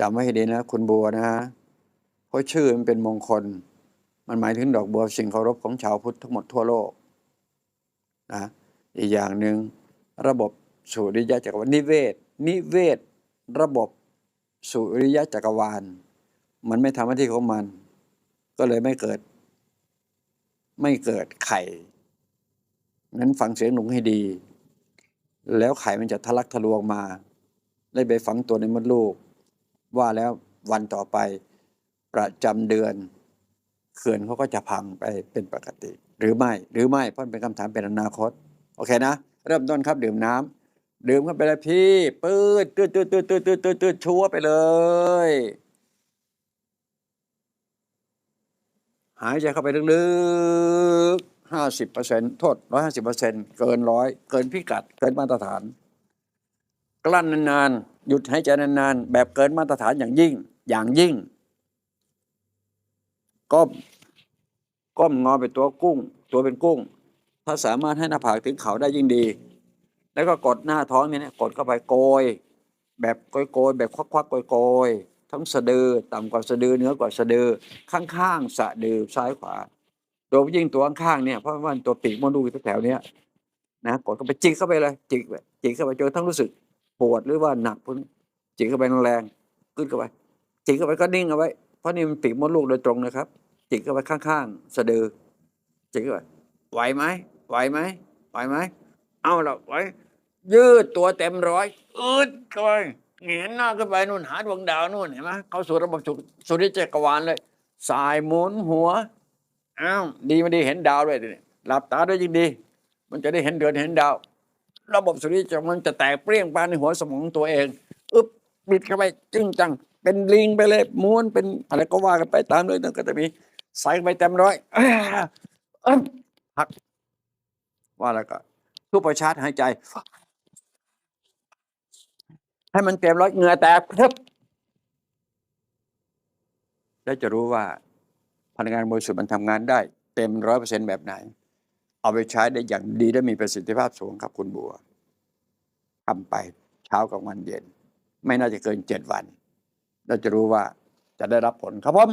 จำไว้ให้ดีนะคุณบัวนะฮะเพราะชื่อมันเป็นมงคล มันหมายถึงดอกบัวสิ่งเคารพของชาวพุทธทั้งหมดทั่วโลกนะอีกอย่างหนึ่งระบบสุริยะจักรวาลนิเวศ นิเวศ ระบบสุริยะจักรวาล มันไม่ทำหน้าที่ของมัน ก็เลยไม่เกิด ไม่เกิดไข่งั้นฟังเสียงหนุ่งให้ดี แล้วไข่มันจะทะลักทะลวงมา ได้ไปฝังตัวในมดลูก ว่าแล้ววันต่อไปประจำเดือนเขื่อนเขาก็จะพังไปเป็นปกติ หรือไม่หรือไม่เพราะมันเป็นคำถามเป็นอนาคต โอเคนะ เริ่มต้นครับดื่มน้ำดื่มเข้าไปเลยพี่ปืดตืดตืดตืดตืดตืดตืดตืดชัวไปเลย หายใจเข้าไปลึกๆห้าสิบเปอร์เซ็นโทษร้อยห้าสิบเปอร์เซ็นเกินร้อยเกินพิกัดเกินมาตรฐาน กลั้นนานๆ หยุดหายใจนานๆ แบบเกินมาตรฐานอย่างยิ่ง อย่างยิ่ง ก้มก้มงอไปตัวกุ้ง ตัวเป็นกุ้ง ถ้าสามารถให้หน้าผากถึงเขาได้ยิ่งดี แล้วก็กดหน้าท้องนี่นะกดเข้าไปโกย แบบโกยๆแบบควักๆโกยๆทั้งสะดือต่ำกว่าสะดือเหนือกว่าสะดือข้างๆสะดือซ้ายขวาตัวยิ่งตัวข้างๆเนี่ยเพราะว่าตัวปีกมดลูกอยู่แถวๆเนี้ยนะกดเข้าไปจิกเข้าไปเลยจิกจิกเข้าไปจนทั้งรู้สึก ปวดหรือว่าหนักพวกนี้จิกเข้าไปแรงๆขึ้นเข้าไป จิกเข้าไปก็นิ่งเอาไว้ เพราะนี่มันปีกมดลูกโดยตรงนะครับ จิกเข้าไปข้างๆสะดือ จิกเข้าไปไหวไหมไหวไหมไหวไหมเอาละไหวยืดตัวเต็มร้อยอืดเข้าไปเหงียนหน้าขึ้นไปนู่นหาดวงดาวนู่นเห็นไหมเข้าสู่ระบบสุสุริยจักรวาลเลย สายหมุนหัวอ้าวดีไม่ดีเห็นดาวด้วยดิหลับตาด้วยยิ่งดี มันจะได้เห็นเดือนเห็นดาว ระบบสุริยจักรมันจะแตกเปรี้ยงปานในหัวสมองตัวเองอึ๊บบิดเข้าไปจึ้งจัง เป็นลิงไปเลยม้วนเป็นอะไรก็ว่ากันไปตามเลยนะก็จะมีใส่ไปเต็มร้อยพัก ว่าแล้วก็ทุบประชาร์จหายใจ ให้มันเต็มร้อยเหงื่อแตกพรึบแล้วจะรู้ว่าพลังงานบริสุทธิ์มันทำงานได้ เต็มร้อยเปอร์เซ็นแบบไหน เอาไปใช้ได้อย่างดีและมีประสิทธิภาพสูงครับคุณบัวทำไปเช้ากับวันเย็น ไม่น่าจะเกินเจ็ดวัน เราจะรู้ว่าจะได้รับผลครับผม